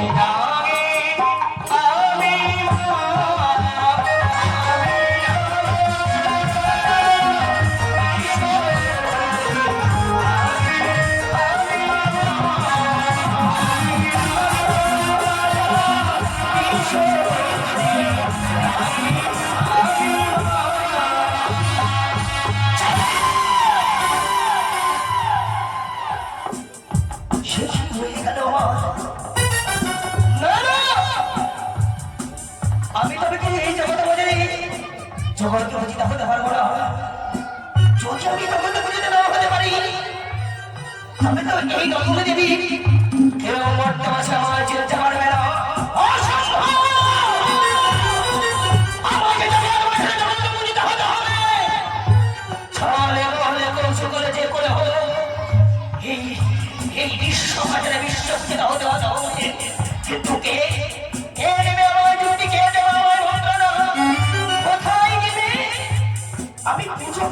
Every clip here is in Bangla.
감사합니다.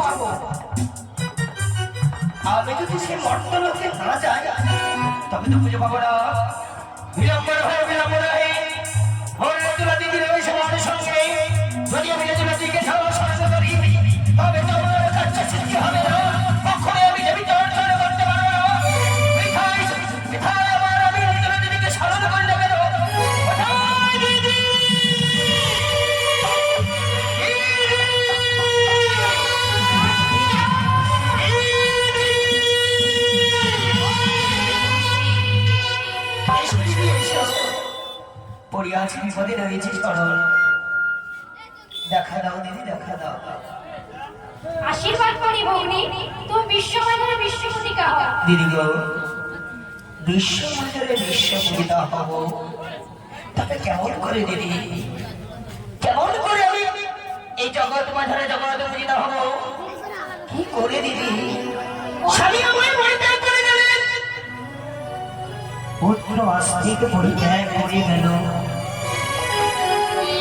পারব আমি যদি সে মর্ত লোকে না যাই, তবে তো পুজো পাবো না। বিলম্বন হয় বিলম্বন হয় ভোর রাত্রি দিদি রয়েছে আমার সঙ্গে। যদি আমি আশীর্বাদ করি ভগ্নি তুমি বিশ্বমানের বিশ্বপতিকা হও। দিদি গো বিশ্বমানের বিশ্বপতিকা হব। তবে কেমন করে দিদি? কেমন করে আমি এই জগৎ মাঝারে জগৎ মুজিদা হব? কি করে দিদি? স্বামী আমায় পরিত্যাগ করে গেলেন পুত্র আস্তিক পরিত্যাগ করে গেল এই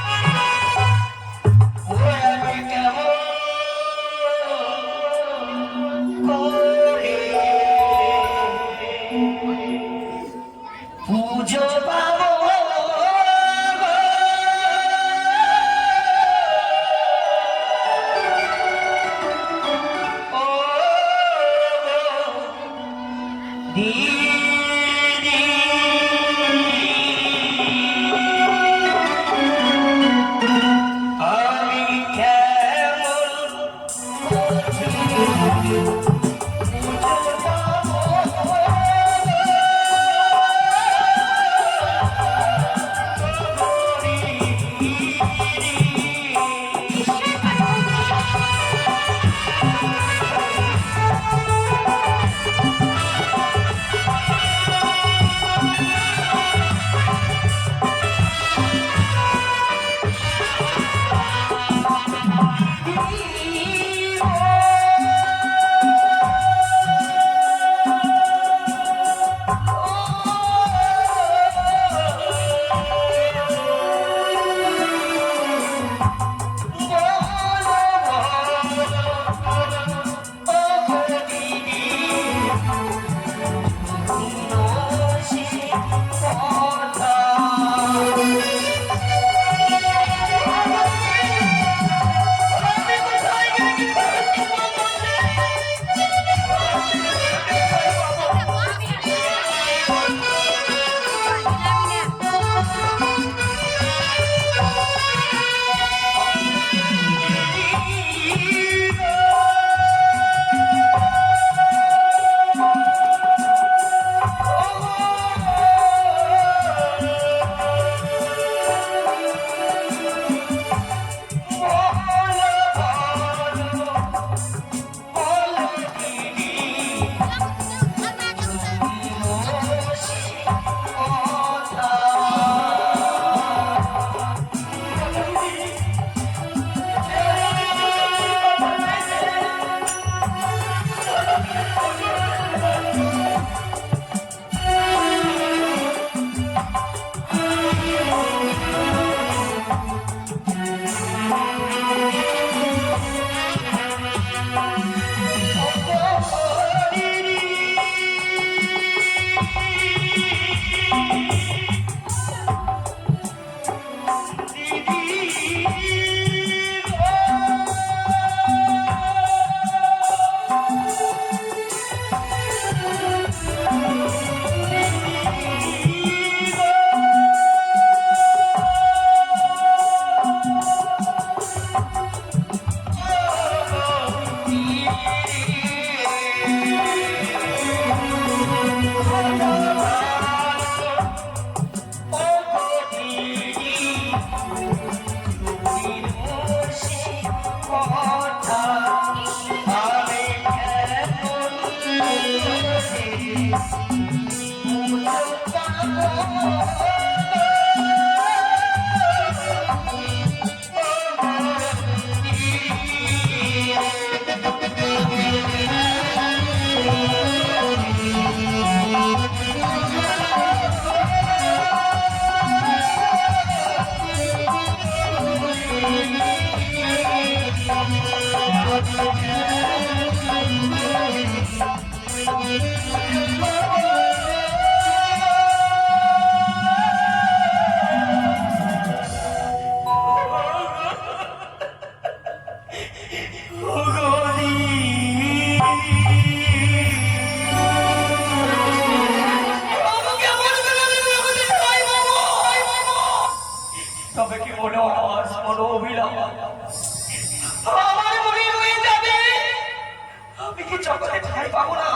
ঠাই পাবো না।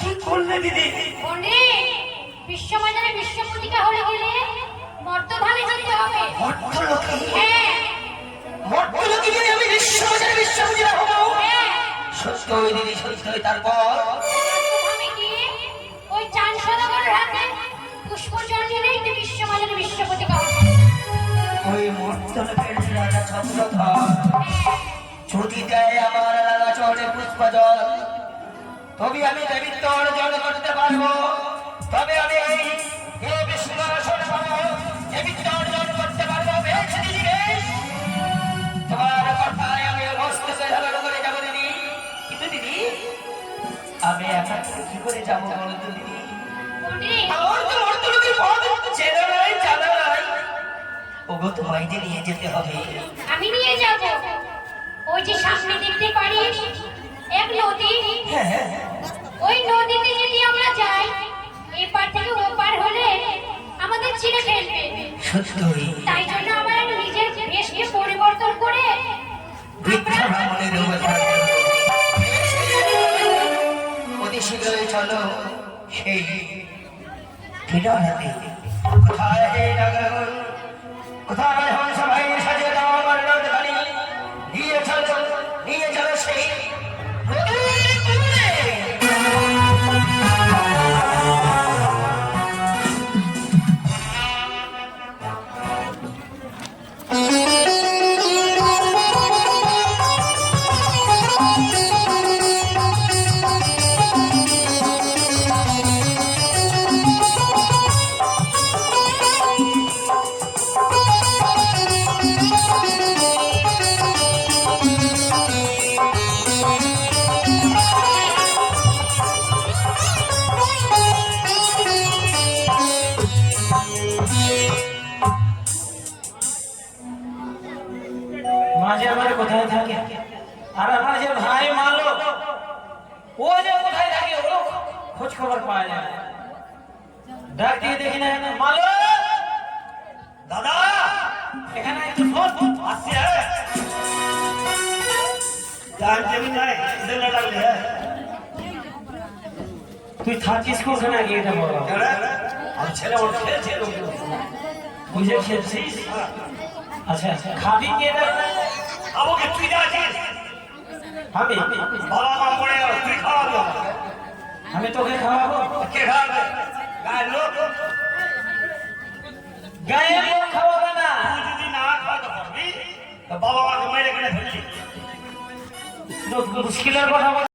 কি করলে দিদি? পণ্ডিত বিশ্ববাজারে বিশ্ব প্রতিকা হলে গেলে মর্তধামে যেতে হবে। মর্তলোকে? হ্যাঁ। মর্তলোকে যদি আমি বিশ্ববাজারে বিশ্বপূজা হব? হ্যাঁ। সত্য ওই দিদি সত্য ওই তারপর? মর্তধামে গিয়ে ওই চান সদাগরের হাতে পুষ্পচন্ডী নেই তো বিশ্ববাজারে বিশ্ব প্রতিকা হবে? ওই মর্তলোকের রাজা ছত্রধর যদি দেয় আমার রাজা চড়ে তবে আমি দেবীত্ব অর্জন করতে পারব তবে আমি এই এই বিষ্ণুসন পাবো দেবীত্ব অর্জন করতে পারব তোমার কথায় আমি ধারণ করে যাব দিদি। কিন্তু দিদি আমি একা কি করে যাব বলো তো দিদি? পণ্ডিত আমার তো ওগো তোমায় যে নিয়ে যেতে হবে। আমি নিয়ে যাব। ওই যে সামনে দেখতে পারিস? এক নদী। ওই নদীতে যদি আমরা যাই এপার থেকে ওপার হলে আমাদের ছিঁড়ে ফেলবে। সত্যই। তাই জন্য আমার নিজের বেশকে পরিবর্তন করে চলো সেই কোথায় কোথায় খোঁজ খবর পাওয়া যায়। ডাক দিয়ে দেখি না মালো দাদা এখানে একটু ফোন। আসছে জান জমি নাই দিল লাগলে তুই থাকিস কোখানে গিয়ে এটা বলো। আমি ছেলে ওর খেলছে বুঝে খেলছিস? আচ্ছা আচ্ছা। খাবি কে আমাকে তুই যাচ্ছিস আমি? বাবা মা গেল তুই খাওয়াবো আমি তোকে খাওয়াবো? কে খাওয়াবে? লোক? গায়ে লোক খাওয়াবে না। তুই যদি না খাওয়াতে পারবি তো বাবা মাকে মেরে কেটে ফেললি মুশকিলের কথা